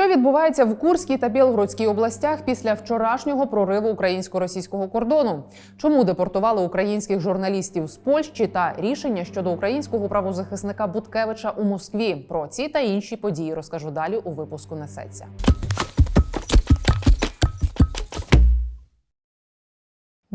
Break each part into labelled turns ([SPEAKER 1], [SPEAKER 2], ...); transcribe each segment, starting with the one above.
[SPEAKER 1] Що відбувається в Курській та Білгородській областях після вчорашнього прориву українсько-російського кордону? Чому депортували українських журналістів з Польщі та рішення щодо українського правозахисника Буткевича у Москві? Про ці та інші події розкажу далі у випуску несеться.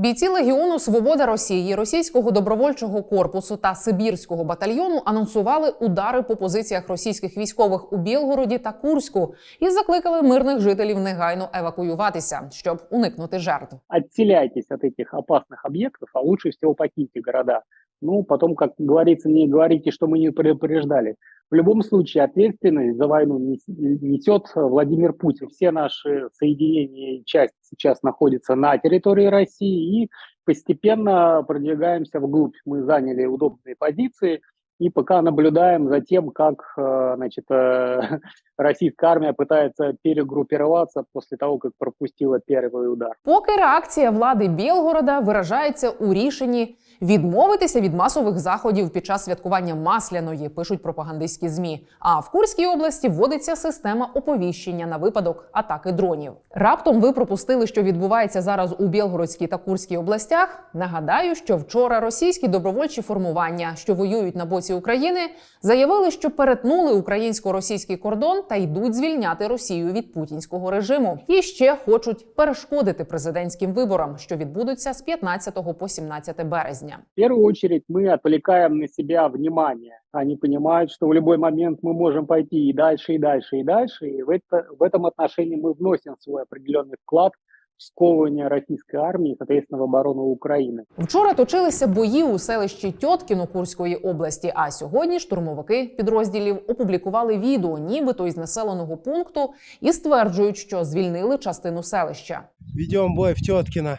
[SPEAKER 1] Бійці легіону Свобода Росії, російського добровольчого корпусу та Сибірського батальйону анонсували удари по позиціях російських військових у Білгороді та Курську і закликали мирних жителів негайно евакуюватися, щоб уникнути жертв.
[SPEAKER 2] отселяйтесь от этих опасных объектов, а лучше всего покиньте города. Ну, потом, как говорится, не говорите, что мы не предупреждали. В любом случае, ответственность за войну нес- несет Владимир Путин. Все наши соединения и части сейчас находятся на территории России и постепенно продвигаемся вглубь. Мы заняли удобные позиции и пока наблюдаем за тем, как э, значит, э, российская армия пытается перегруппироваться после того, как пропустила первый удар.
[SPEAKER 1] Поки реакція влади Білгорода виражається у рішенні відмовитися від масових заходів під час святкування масляної, пишуть пропагандистські змі. А в Курській області вводиться система оповіщення на випадок атаки дронів. Раптом ви пропустили, що відбувається зараз у Білгородській та Курській областях. Нагадаю, що вчора російські добровольчі формування, що воюють на боці України, заявили, що перетнули українсько-російський кордон та йдуть звільняти Росію від путінського режиму. І ще хочуть перешкодити президентським виборам, що відбудуться з 15 по 17 березня.
[SPEAKER 2] В первую очередь мы отвлекаем на себя внимание. Они понимают, что в любой момент мы можем пойти и дальше, и дальше, и дальше. И в, это, в этом отношении мы вносим свой определенный вклад в сковывание российской армии, соответственно, в оборону Украины.
[SPEAKER 1] Вчора точилися бої у селищі Тьоткіно Курської області. А сьогодні штурмовики підрозділів опублікували відео, нібито із населеного пункту, і стверджують, що звільнили частину селища.
[SPEAKER 3] Ведем бой в Теткино.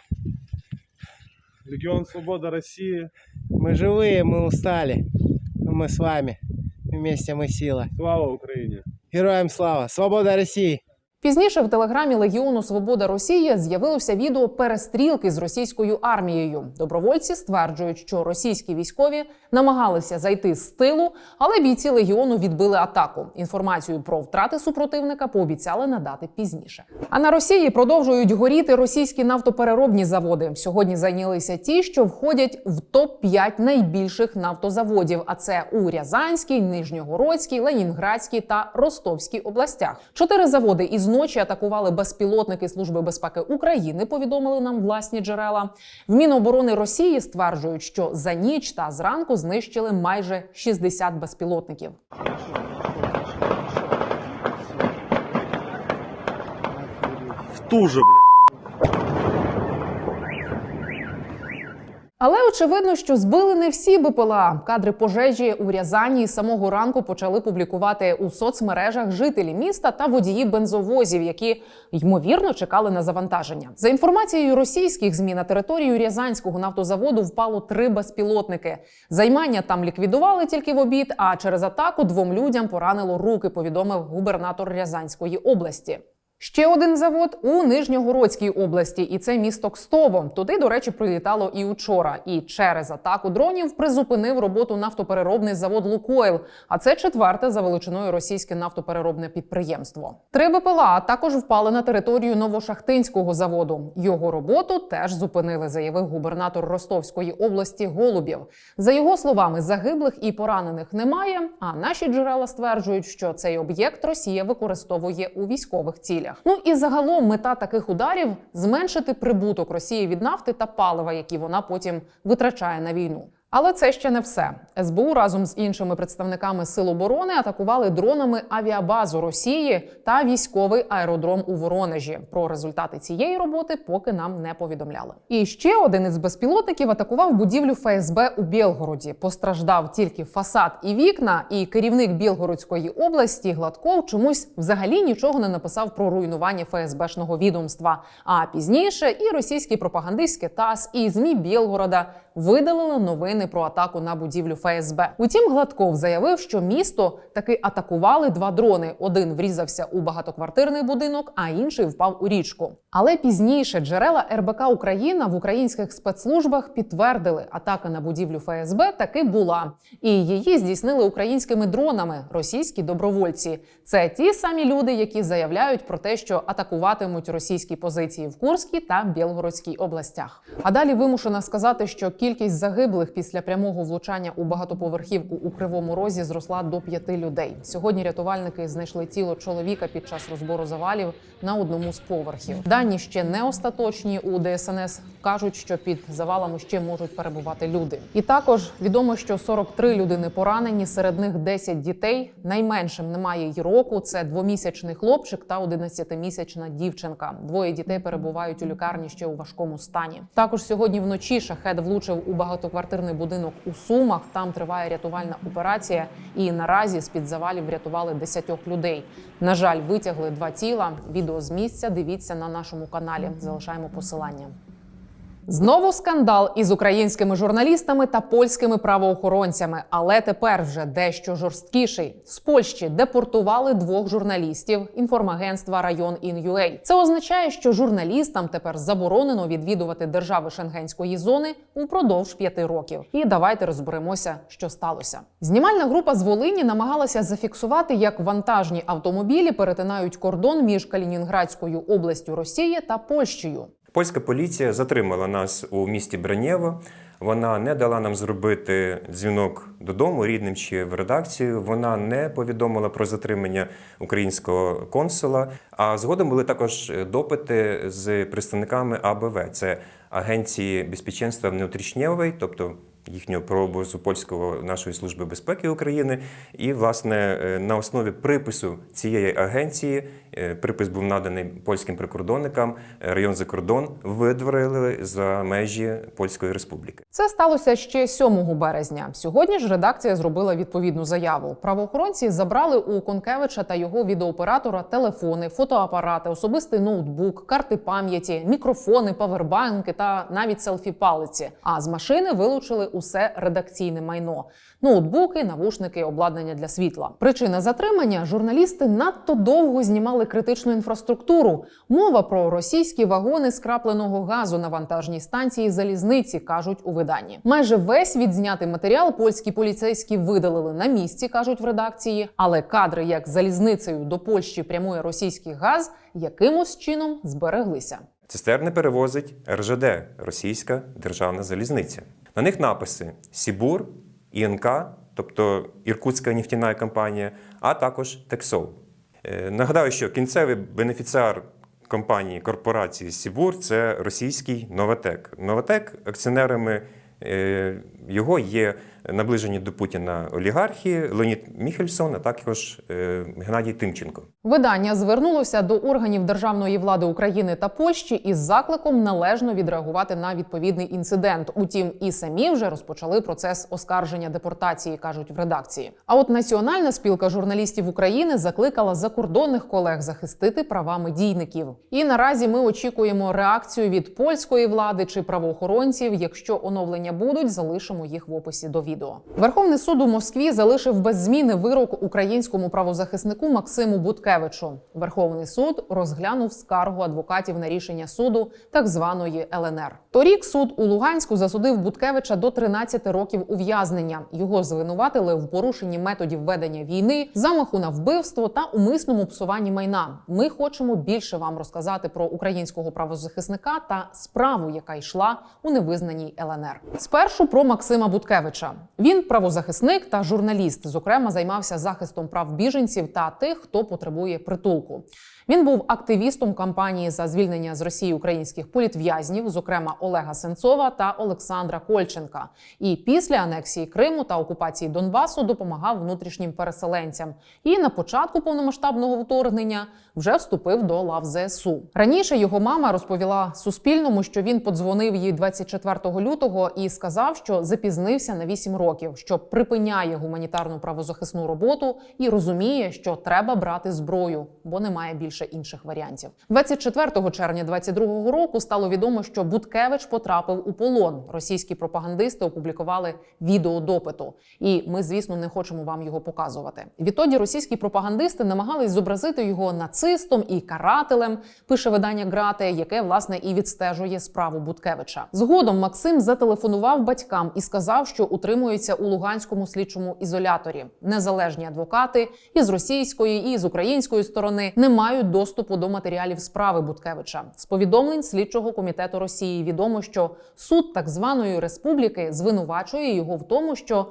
[SPEAKER 4] Легион Свобода России.
[SPEAKER 3] Мы живые, мы устали. Но Мы с вами. Вместе мы сила.
[SPEAKER 4] Слава Украине!
[SPEAKER 3] Героям слава! Свобода России!
[SPEAKER 1] Пізніше в телеграмі Легіону Свобода Росії з'явилося відео перестрілки з російською армією. Добровольці стверджують, що російські військові намагалися зайти з тилу, але бійці легіону відбили атаку. Інформацію про втрати супротивника пообіцяли надати пізніше. А на Росії продовжують горіти російські нафтопереробні заводи. Сьогодні зайнялися ті, що входять в топ 5 найбільших нафтозаводів. А це у Рязанській, Нижньогородській, Ленінградській та Ростовській областях. Чотири заводи із ночі атакували безпілотники Служби безпеки України. Повідомили нам власні джерела. В Міноборони Росії стверджують, що за ніч та зранку знищили майже 60 безпілотників.
[SPEAKER 4] Ту же, блядь.
[SPEAKER 1] Але очевидно, що збили не всі БПЛА. Кадри пожежі у Рязані самого ранку почали публікувати у соцмережах жителі міста та водії бензовозів, які ймовірно чекали на завантаження. За інформацією російських змі на територію Рязанського нафтозаводу впало три безпілотники. Займання там ліквідували тільки в обід. А через атаку двом людям поранило руки. Повідомив губернатор Рязанської області. Ще один завод у Нижньогородській області, і це місто Кстово. Туди, до речі, прилітало і учора. І через атаку дронів призупинив роботу нафтопереробний завод Лукойл. А це четверте за величиною російське нафтопереробне підприємство. Три БПЛА також впали на територію Новошахтинського заводу. Його роботу теж зупинили, заявив губернатор Ростовської області Голубів. За його словами, загиблих і поранених немає. А наші джерела стверджують, що цей об'єкт Росія використовує у військових цілях. Ну і загалом мета таких ударів зменшити прибуток Росії від нафти та палива, які вона потім витрачає на війну. Але це ще не все. СБУ разом з іншими представниками сил оборони атакували дронами авіабазу Росії та військовий аеродром у Воронежі. Про результати цієї роботи поки нам не повідомляли. І ще один із безпілотників атакував будівлю ФСБ у Білгороді. Постраждав тільки фасад і вікна. І керівник Білгородської області Гладков чомусь взагалі нічого не написав про руйнування ФСБшного відомства. А пізніше і російські пропагандистські ТАСС, і змі Білгорода видалили новини новини про атаку на будівлю ФСБ. Утім, Гладков заявив, що місто таки атакували два дрони. Один врізався у багатоквартирний будинок, а інший впав у річку. Але пізніше джерела РБК Україна в українських спецслужбах підтвердили, атака на будівлю ФСБ таки була, і її здійснили українськими дронами російські добровольці. Це ті самі люди, які заявляють про те, що атакуватимуть російські позиції в Курській та Білгородській областях. А далі вимушена сказати, що кількість загиблих після прямого влучання у багатоповерхівку у Кривому Розі зросла до п'яти людей. Сьогодні рятувальники знайшли тіло чоловіка під час розбору завалів на одному з поверхів. Дані ще не остаточні у ДСНС кажуть, що під завалами ще можуть перебувати люди. І також відомо, що 43 людини поранені, серед них 10 дітей. Найменшим немає й року. Це двомісячний хлопчик та 11-місячна дівчинка. Двоє дітей перебувають у лікарні ще у важкому стані. Також сьогодні вночі шахет влучив у багатоквартирний будинок у Сумах. Там триває рятувальна операція, і наразі з під завалів врятували 10 людей. На жаль, витягли два тіла. Відео з місця дивіться на нашому каналі. Залишаємо посилання. Знову скандал із українськими журналістами та польськими правоохоронцями, але тепер вже дещо жорсткіший. З Польщі депортували двох журналістів інформагентства Район Ін'юей. Це означає, що журналістам тепер заборонено відвідувати держави Шенгенської зони упродовж п'яти років. І давайте розберемося, що сталося. Знімальна група з Волині намагалася зафіксувати, як вантажні автомобілі перетинають кордон між Калінінградською областю Росії та Польщею.
[SPEAKER 5] Польська поліція затримала нас у місті Бранєво. Вона не дала нам зробити дзвінок додому рідним чи в редакцію. Вона не повідомила про затримання українського консула. А згодом були також допити з представниками АБВ. Це агенції безпеченства внутрішньової, тобто їхнього прообразу польського нашої служби безпеки України. І, власне, е, на основі припису цієї агенції е, припис був наданий польським прикордонникам. е, Район за кордон видворили за межі Польської Республіки.
[SPEAKER 1] Це сталося ще 7 березня. Сьогодні ж редакція зробила відповідну заяву. Правоохоронці забрали у Конкевича та його відеооператора телефони, фотоапарати, особистий ноутбук, карти пам'яті, мікрофони, павербанки та навіть селфі-палиці. А з машини вилучили усе редакційне майно: ноутбуки, навушники, обладнання для світла. Причина затримання журналісти надто довго знімали критичну інфраструктуру. Мова про російські вагони скрапленого газу на вантажній станції залізниці кажуть у виданні. Майже весь відзнятий матеріал польські поліцейські видалили на місці, кажуть в редакції. Але кадри, як залізницею до Польщі прямує російський газ, якимось чином збереглися.
[SPEAKER 5] Цистерни перевозить РЖД Російська державна залізниця. На них написи Сібур, ІНК, тобто Іркутська нефтяна компанія, а також Тексол. Е, Нагадаю, що кінцевий бенефіціар компанії корпорації Сібур це російський Новатек. Новатек акціонерами е, його є наближені до Путіна олігархи Леонід Міхельсон, а також е, Геннадій Тимченко.
[SPEAKER 1] Видання звернулося до органів державної влади України та Польщі із закликом належно відреагувати на відповідний інцидент. Утім, і самі вже розпочали процес оскарження депортації, кажуть в редакції. А от Національна спілка журналістів України закликала закордонних колег захистити права медійників. І наразі ми очікуємо реакцію від польської влади чи правоохоронців. Якщо оновлення будуть, залишимо їх в описі до відео. Верховний суд у Москві залишив без зміни вирок українському правозахиснику Максиму Буткевичу. Верховний суд розглянув скаргу адвокатів на рішення суду так званої ЛНР. Торік суд у Луганську засудив Буткевича до 13 років ув'язнення. Його звинуватили в порушенні методів ведення війни, замаху на вбивство та умисному псуванні майна. Ми хочемо більше вам розказати про українського правозахисника та справу, яка йшла у невизнаній ЛНР. Спершу про Максима Буткевича. Він правозахисник та журналіст. Зокрема, займався захистом прав біженців та тих, хто потребує притулку. Він був активістом кампанії за звільнення з Росії українських політв'язнів, зокрема Олега Сенцова та Олександра Кольченка. І після анексії Криму та окупації Донбасу допомагав внутрішнім переселенцям. І на початку повномасштабного вторгнення вже вступив до лав ЗСУ. Раніше його мама розповіла Суспільному, що він подзвонив їй 24 лютого і сказав, що запізнився на 8 років, що припиняє гуманітарну правозахисну роботу і розуміє, що треба брати зброю, бо немає більше більше інших варіантів. 24 червня 22 року стало відомо, що Буткевич потрапив у полон. Російські пропагандисти опублікували відео допиту, і ми, звісно, не хочемо вам його показувати. Відтоді російські пропагандисти намагались зобразити його нацистом і карателем. Пише видання Грате, яке власне і відстежує справу Буткевича. Згодом Максим зателефонував батькам і сказав, що утримується у Луганському слідчому ізоляторі. Незалежні адвокати із російської і з української сторони не мають доступу до матеріалів справи Буткевича. З повідомлень слідчого комітету Росії відомо, що суд так званої республіки звинувачує його в тому, що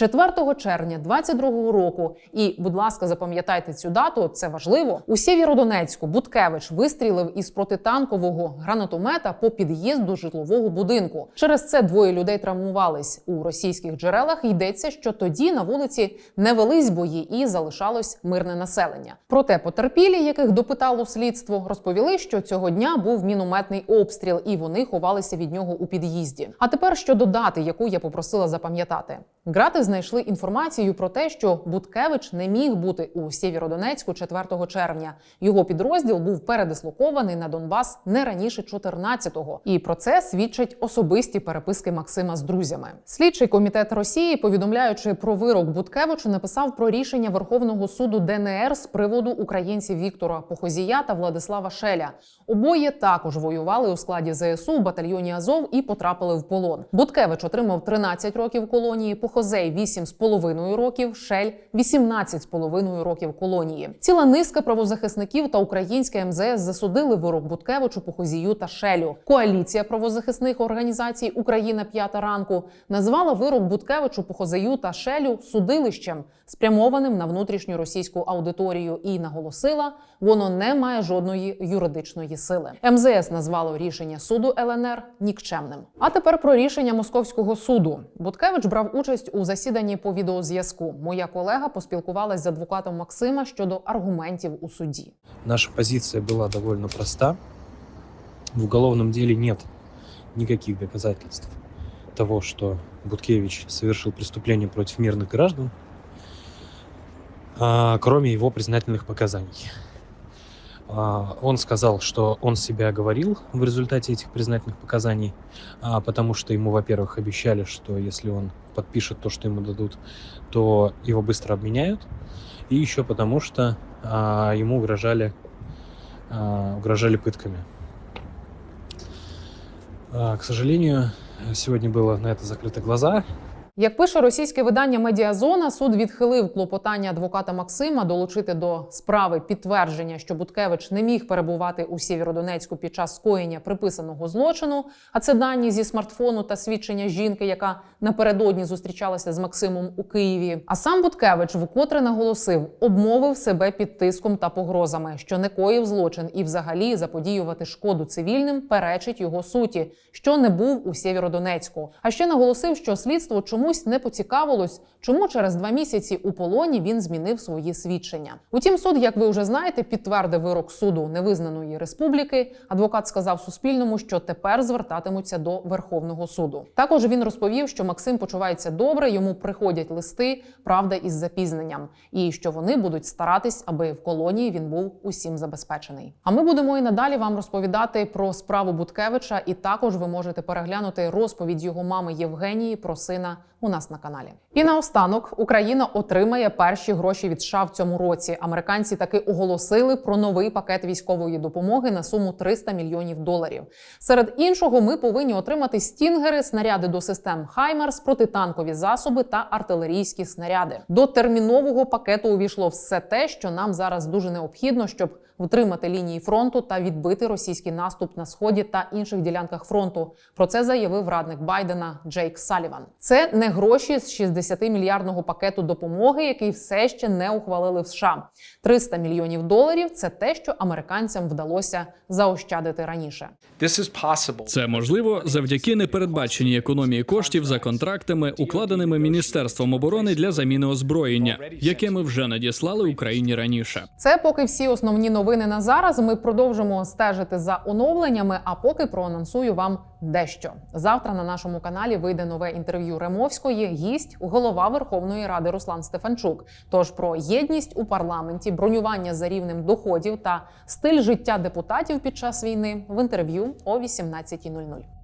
[SPEAKER 1] 4 червня 22 року, і, будь ласка, запам'ятайте цю дату, це важливо. У Сєвєродонецьку Буткевич вистрілив із протитанкового гранатомета по під'їзду житлового будинку. Через це двоє людей травмувались. У російських джерелах йдеться, що тоді на вулиці не велись бої і залишалось мирне населення. Проте потерпілі, яких допитало слідство, розповіли, що цього дня був мінометний обстріл, і вони ховалися від нього у під'їзді. А тепер щодо дати, яку я попросила запам'ятати. Грати знайшли інформацію про те, що Буткевич не міг бути у Сєвєродонецьку 4 червня. Його підрозділ був передислокований на Донбас не раніше 14-го. І про це свідчать особисті переписки Максима з друзями. Слідчий комітет Росії, повідомляючи про вирок Буткевичу, написав про рішення Верховного суду ДНР з приводу українців Віктора Похозія та Владислава Шеля. Обоє також воювали у складі ЗСУ в батальйоні Азов і потрапили в полон. Буткевич отримав 13 років колонії, Похозей 8,5 років, Шель 18,5 років колонії. Ціла низка правозахисників та українське МЗС засудили вирок Буткевичу, Похозію та Шелю. Коаліція правозахисних організацій Україна п'ята ранку назвала вирок Буткевичу, Похозею та Шелю судилищем, спрямованим на внутрішню російську аудиторію, і наголосила, воно не має жодної юридичної сили. МЗС назвало рішення суду ЛНР нікчемним. А тепер про рішення московського суду. Буткевич брав участь у засіданні по відеозв'язку. Моя колега поспілкувалась з адвокатом Максима щодо аргументів у суді.
[SPEAKER 6] Наша позиция была довольно проста. В уголовном деле нет никаких доказательств того, что Буткевич совершил преступление против мирных граждан, а, кроме его признательных показаний. А, Он сказал, что он себя оговорил в результате этих признательных показаний, а, потому что ему, во-первых, обещали, что если он подпишет то, что ему дадут, то его быстро обменяют, и еще потому что а, ему угрожали, угрожали пытками. К сожалению, сегодня было на это закрыты глаза.
[SPEAKER 1] Як пише російське видання Медіазона, суд відхилив клопотання адвоката Максима долучити до справи підтвердження, що Буткевич не міг перебувати у Сєвєродонецьку під час скоєння приписаного злочину. А це дані зі смартфону та свідчення жінки, яка напередодні зустрічалася з Максимом у Києві. А сам Буткевич вкотре наголосив, обмовив себе під тиском та погрозами, що не коїв злочин і, взагалі, заподіювати шкоду цивільним перечить його суті, що не був у Сєвєродонецьку. А ще наголосив, що слідство чомусь не поцікавилось, чому через два місяці у полоні він змінив свої свідчення. Утім, суд, як ви вже знаєте, підтвердив вирок суду невизнаної республіки. Адвокат сказав Суспільному, що тепер звертатимуться до Верховного суду. Також він розповів, що Максим почувається добре, йому приходять листи, правда, із запізненням, і що вони будуть старатись, аби в колонії він був усім забезпечений. А ми будемо і надалі вам розповідати про справу Буткевича, і також ви можете переглянути розповідь його мами Євгенії про сина у нас на каналі. І наостанок Україна отримає перші гроші від США в цьому році. Американці таки оголосили про новий пакет військової допомоги на суму 300 мільйонів доларів. Серед іншого, ми повинні отримати стінгери, снаряди до систем Хаймерс, протитанкові засоби та артилерійські снаряди. До термінового пакету увійшло все те, що нам зараз дуже необхідно, щоб втримати лінії фронту та відбити російський наступ на сході та інших ділянках фронту. Про це заявив радник Байдена Джейк Саліван. Це не гроші з 60 мільярдного пакету допомоги, який все ще не ухвалили в США. 300 мільйонів доларів це те, що американцям вдалося заощадити раніше.
[SPEAKER 7] Це можливо завдяки непередбаченій економії коштів за контрактами, укладеними міністерством оборони для заміни озброєння, яке ми вже надіслали Україні раніше.
[SPEAKER 1] Це поки всі основні новини. Новини на зараз. Ми продовжимо стежити за оновленнями. А поки проанонсую вам дещо. Завтра на нашому каналі вийде нове інтерв'ю Ремовської. Гість голова Верховної Ради Руслан Стефанчук. Тож про єдність у парламенті, бронювання за рівнем доходів та стиль життя депутатів під час війни в інтерв'ю о 18.00.